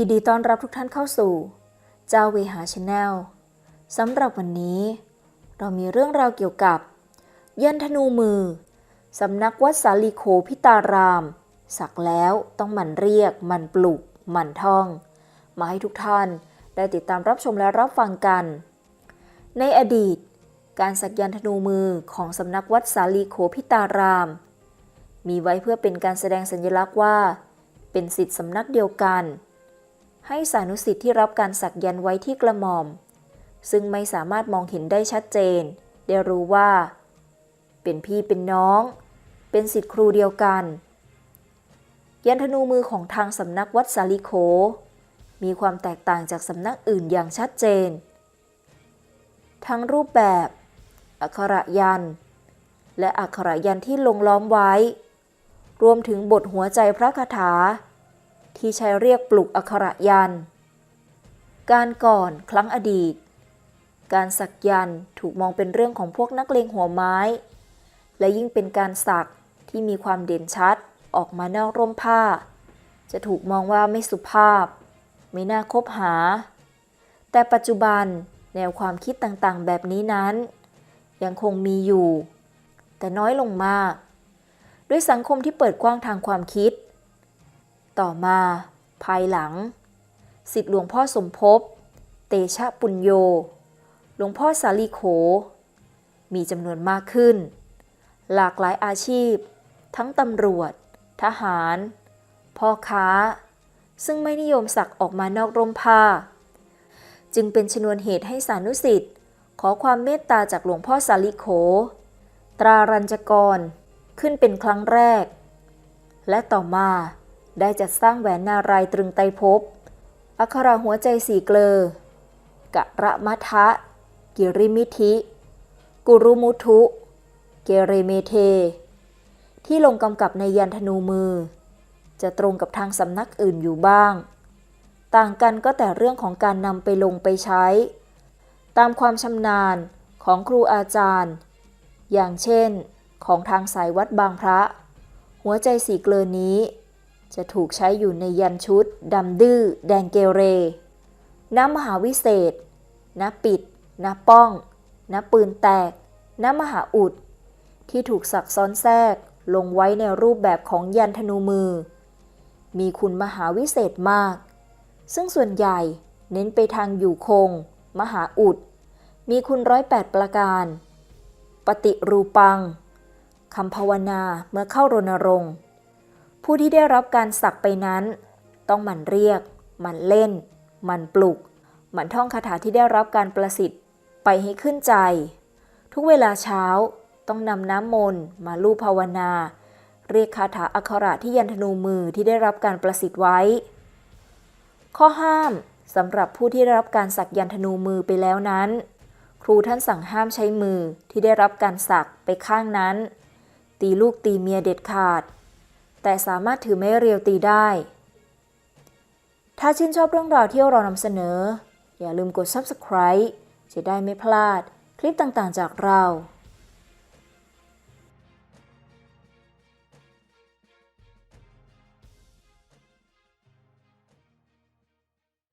ยินดีต้อนรับทุกท่านเข้าสู่ เจ้าเวหาชาแนลสำหรับวันนี้ เรามีเรื่องราวเกี่ยวกับ ยันธนูมือสำนักวัดสาลีโคพิตาราม สักแล้วต้องหมั่นเรียกหมั่นปลุกหมั่นท่อง มาให้ทุกท่านได้ติดตามรับชมและรับฟังกัน ในอดีต การสักยันธนูมือของสำนักวัดสาลีโคพิตาราม มีไว้เพื่อเป็นการแสดงสัญลักษณ์ว่า เป็นสิทธิสำนักเดียวกัน ให้สานุสิทธิ์ที่รับการสักยันไว้ที่กระหม่อม ซึ่งไม่สามารถมองเห็นได้ชัดเจน ได้รู้ว่า เป็นพี่เป็นน้อง เป็นสิทธิ์ครูเดียวกัน ยันธนูมือของทางสำนักวัดสาลิโค มีความแตกต่างจากสำนักอื่นอย่างชัดเจน ทั้งรูปแบบ อักขระยัน และอักขระยันที่ลงล้อมไว้ รวมถึงบทหัวใจพระคาถา ที่ใช้เรียกปลุกอักขระยัน การก่อนครั้งอดีต การสักยันถูกมองเป็นเรื่องของพวกนักเลงหัวไม้ และยิ่งเป็นการสักที่มีความเด่นชัดออกมานอกร่มผ้า จะถูกมองว่าไม่สุภาพ ไม่น่าคบหา แต่ปัจจุบันแนวความคิดต่างๆ แบบนี้นั้น ยังคงมีอยู่ แต่น้อยลงมาก ด้วยสังคมที่เปิดกว้างทางความคิด ต่อมา ภายหลังสิทธิหลวงพ่อสมภพ เตชะปุญโย หลวงพ่อสาลีโข มีจำนวนมากขึ้น หลากหลายอาชีพ ทั้งตำรวจ ทหาร พ่อค้า ซึ่งไม่นิยมสักออกมานอกร่มผ้า จึงเป็นชนวนเหตุให้สานุสิทธิ์ขอความเมตตาจากหลวงพ่อสาลีโข ตรารัญจกร ขึ้นเป็นครั้งแรก และต่อมา ได้จัดสร้างแหวนนารายตรึงไตรภพ อักขระหัวใจสี่เกลอกะระมะทะ กิริมิธิ กุรุมุทุ เกเรเมเท ที่ลงกำกับในยันธนูมือ จะตรงกับทางสำนักอื่นอยู่บ้าง ต่างกันก็แต่เรื่องของการนำไปลงไปใช้ ตามความชำนาญของครูอาจารย์ อย่างเช่น ของทางสายวัดบางพระ หัวใจสีเกลอนี้ จะถูกใช้อยู่ในยันชุดดำดื้อ แดงเกเรน้ำมหาวิเศษน้ปิดน้ป้องน้ปืนแตกน้มหาอุด ที่ถูกสักซ้อนแทรกลงไว้ในรูปแบบของยันธนูมือ มีคุณมหาวิเศษมาก ซึ่งส่วนใหญ่เน้นไปทางอยู่คง มหาอุด มีคุณร้อยแปดประการ ปฏิรูปังคำภาวนาเมื่อเข้ารณรงค์ ผู้ที่ได้รับการสักไปนั้น ต้องมันเรียก มันเล่น มันปลุก มันท่องคาถาที่ได้รับการประสิทธิ์ไปให้ขึ้นใจ ทุกเวลาเช้าต้องนำน้ำมนต์มาลูบภาวนา เรียกคาถาอักขระที่ยันธนูมือที่ได้รับการประสิทธิ์ไว้ ข้อห้ามสำหรับผู้ที่ได้รับการสักยันธนูมือไปแล้วนั้น ครูท่านสั่งห้ามใช้มือที่ได้รับการสักไปข้างนั้น ตีลูกตีเมียเด็ดขาด แต่สามารถถือไม้เรียวตีได้ ถ้าชื่นชอบเรื่องราวที่เรานำเสนอ อย่าลืมกด subscribe จะได้ไม่พลาดคลิปต่างๆจากเรา